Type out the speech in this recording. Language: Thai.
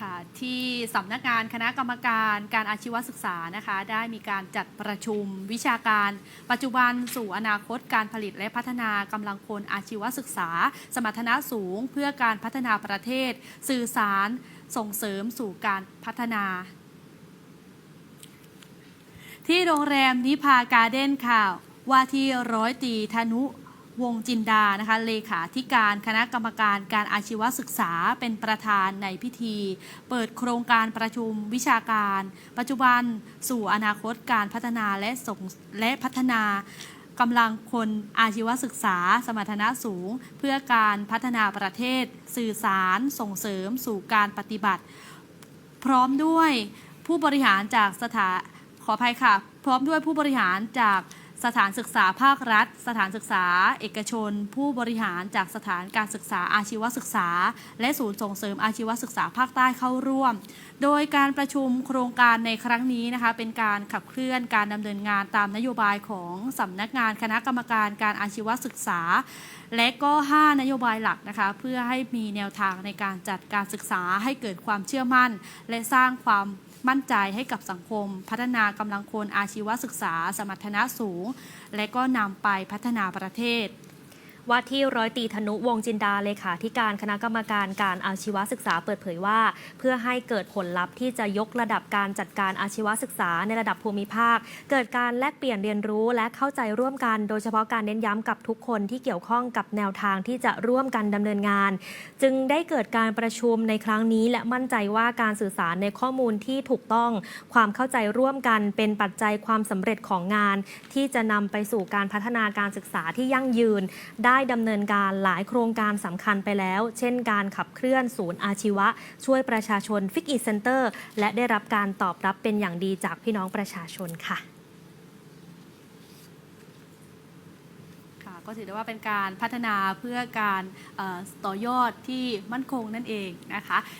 ค่ะที่สำนักงานคณะกรรมการการอาชีวศึกษานะคะ ได้มีการจัดประชุมวิชาการ ปัจจุบันสู่อนาคตการผลิตและพัฒนากำลังคนอาชีวศึกษา สมรรถนะสูงเพื่อการพัฒนาประเทศ สื่อสารส่งเสริมสู่การพัฒนาที่โรงแรมนิพาการ์เด้นค่ะ ว่าที่ร้อยตรีธนุ วงจินดานะคะเลขาธิการคณะกรรมการการอาชีวศึกษาเป็นประธานในพิธี เปิดโครงการประชุมวิชาการ ปัจจุบันสู่อนาคตการพัฒนาและส่งและพัฒนากำลังคนอาชีวศึกษา สมรรถนะสูง เพื่อการพัฒนาประเทศ สื่อสาร ส่งเสริมสู่การปฏิบัติ พร้อมด้วยผู้บริหารจากสถาขออภัยค่ะ พร้อมด้วยผู้บริหารจาก สถานศึกษาภาครัฐ สถานศึกษา เอกชน ผู้บริหารจากสถานการศึกษาอาชีวศึกษา และศูนย์ส่งเสริมอาชีวศึกษาภาคใต้เข้าร่วม โดยการประชุมโครงการในครั้งนี้นะคะเป็นการขับเคลื่อนการดำเนินงานตามนโยบายของสำนักงานคณะกรรมการการอาชีวศึกษา และก็ 5 นโยบายหลักนะคะเพื่อให้มีแนวทางในการจัดการศึกษาให้เกิดความเชื่อมั่น และสร้างความ มั่นใจให้กับสังคม พัฒนากำลังคนอาชีวศึกษา สมรรถนะสูง และก็นำไปพัฒนาประเทศ ว่าที่ร้อยตีธนุวงจินดาเลขาธิการคณะกรรมการการอาชีวศึกษาเปิดเผยว่า เพื่อให้เกิดผลลัพธ์ที่จะยกระดับการจัดการอาชีวศึกษาในระดับภูมิภาค เกิดการแลกเปลี่ยนเรียนรู้และเข้าใจร่วมกัน โดยเฉพาะการเน้นย้ำกับทุกคนที่เกี่ยวข้องกับแนวทางที่จะร่วมกันดำเนินงาน จึงได้เกิดการประชุมในครั้งนี้ และมั่นใจว่าการสื่อสารในข้อมูลที่ถูกต้อง ความเข้าใจร่วมกันเป็นปัจจัยความสำเร็จของงาน ที่จะนำไปสู่การพัฒนาการศึกษาที่ยั่งยืนได้ดำเนินการหลายโครงการสำคัญไปแล้ว เช่นการขับเคลื่อนศูนย์อาชีวะ ช่วยประชาชนฟิกอีเซ็นเตอร์และได้รับการตอบรับเป็นอย่างดีจากพี่น้องประชาชนค่ะค่ะก็ถือได้ว่าเป็นการพัฒนาเพื่อการต่อยอดที่มั่นคงนั่นเองนะคะ